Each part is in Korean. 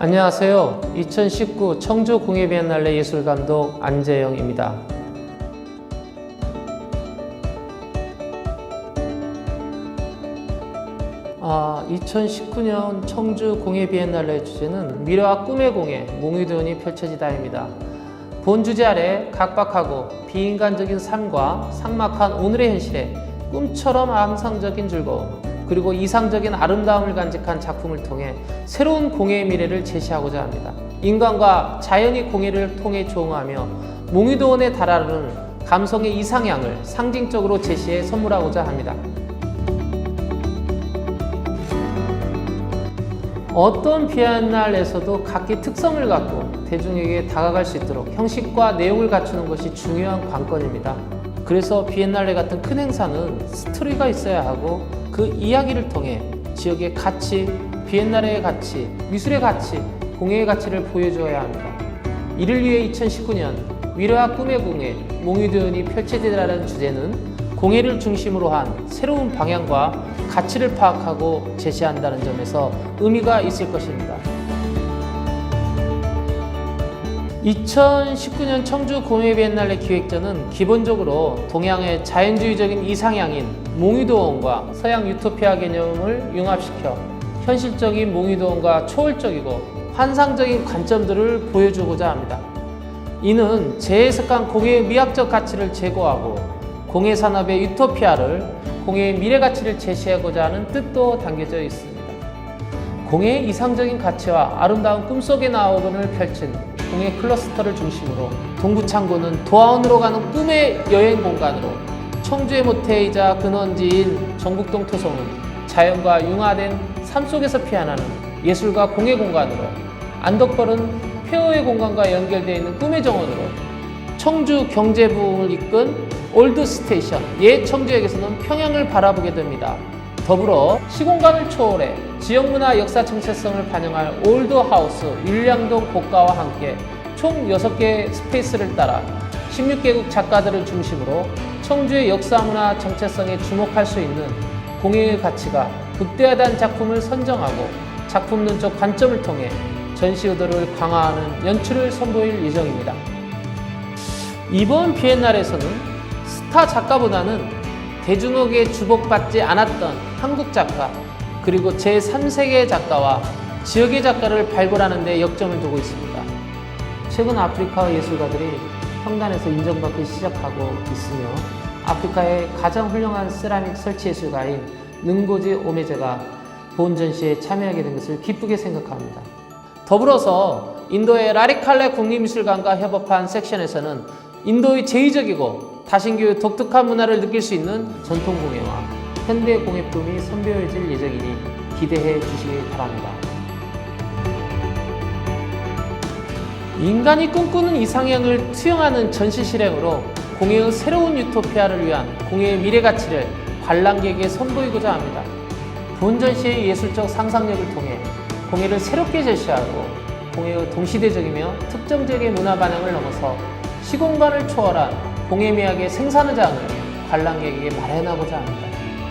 안녕하세요. 2019 청주 공예 비엔날레 예술감독 안재영입니다. 아, 2019년 청주 공예 비엔날레 주제는 미래와 꿈의 공예, 몽유도원이 펼쳐지다입니다. 본 주제 아래 각박하고 비인간적인 삶과 삭막한 오늘의 현실에 꿈처럼 암상적인 즐거움, 그리고 이상적인 아름다움을 간직한 작품을 통해 새로운 공예의 미래를 제시하고자 합니다. 인간과 자연이 공예를 통해 조응하며 몽유도원에 달하는 감성의 이상향을 상징적으로 제시해 선물하고자 합니다. 어떤 비엔날에서도 각기 특성을 갖고 대중에게 다가갈 수 있도록 형식과 내용을 갖추는 것이 중요한 관건입니다. 그래서 비엔날레 같은 큰 행사는 스토리가 있어야 하고 그 이야기를 통해 지역의 가치, 비엔날레의 가치, 미술의 가치, 공예의 가치를 보여주어야 합니다. 이를 위해 2019년 미래와 꿈의 공예, 몽유도연이 펼쳐지라는 주제는 공예를 중심으로 한 새로운 방향과 가치를 파악하고 제시한다는 점에서 의미가 있을 것입니다. 2019년 청주 공예 비엔날레 기획전은 기본적으로 동양의 자연주의적인 이상향인 몽유도원과 서양 유토피아 개념을 융합시켜 현실적인 몽유도원과 초월적이고 환상적인 관점들을 보여주고자 합니다. 이는 재해석한 공예의 미학적 가치를 제고하고 공예 산업의 유토피아를 공예의 미래 가치를 제시하고자 하는 뜻도 담겨져 있습니다. 공예의 이상적인 가치와 아름다운 꿈속의 나오건을 펼친 공예 클러스터를 중심으로 동부창고는 도하원으로 가는 꿈의 여행 공간으로 청주의 모태이자 근원지인 정북동 토성은 자연과 융화된 삶 속에서 피어나는 예술과 공예 공간으로 안덕벌은 폐허의 공간과 연결되어 있는 꿈의 정원으로 청주 경제 부흥을 이끈 올드 스테이션 옛 청주역에서는 평양을 바라보게 됩니다. 더불어 시공간을 초월해 지역문화 역사 정체성을 반영할 올드 하우스 율량동 고가와 함께 총 6개의 스페이스를 따라 16개국 작가들을 중심으로 청주의 역사문화 정체성에 주목할 수 있는 공예의 가치가 극대화된 작품을 선정하고 작품 눈적 관점을 통해 전시 의도를 강화하는 연출을 선보일 예정입니다. 이번 비엔날에서는 스타 작가보다는 대중에게 주목받지 않았던 한국 작가 그리고 제3세계 작가와 지역의 작가를 발굴하는 데 역점을 두고 있습니다. 최근 아프리카 예술가들이 평단에서 인정받기 시작하고 있으며 아프리카의 가장 훌륭한 세라믹 설치 예술가인 능고지 오메제가 본 전시에 참여하게 된 것을 기쁘게 생각합니다. 더불어서 인도의 라리칼레 국립미술관과 협업한 섹션에서는 인도의 제의적이고 다신교의 독특한 문화를 느낄 수 있는 전통 공예와 현대 공예품이 선보여질 예정이니 기대해 주시기 바랍니다. 인간이 꿈꾸는 이상향을 투영하는 전시 실행으로 공예의 새로운 유토피아를 위한 공예의 미래 가치를 관람객에게 선보이고자 합니다. 본 전시의 예술적 상상력을 통해 공예를 새롭게 제시하고 공예의 동시대적이며 특정적인 문화 반영을 넘어서 시공간을 초월한 공예 미학의 생산의장을 관람객에게 마련하고자 합니다.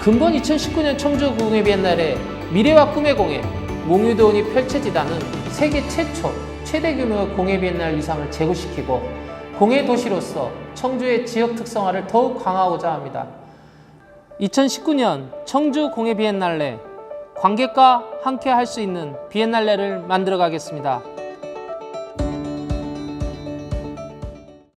근본 2019년 청주 공예 비엔날에 미래와 꿈의 공예, 몽유도원이 펼쳐지다는 세계 최초, 최대 규모의 공예 비엔날 위상을 제고시키고 공예 도시로서 청주의 지역 특성화를 더욱 강화하고자 합니다. 2019년 청주 공예 비엔날레 관객과 함께 할 수 있는 비엔날레를 만들어 가겠습니다.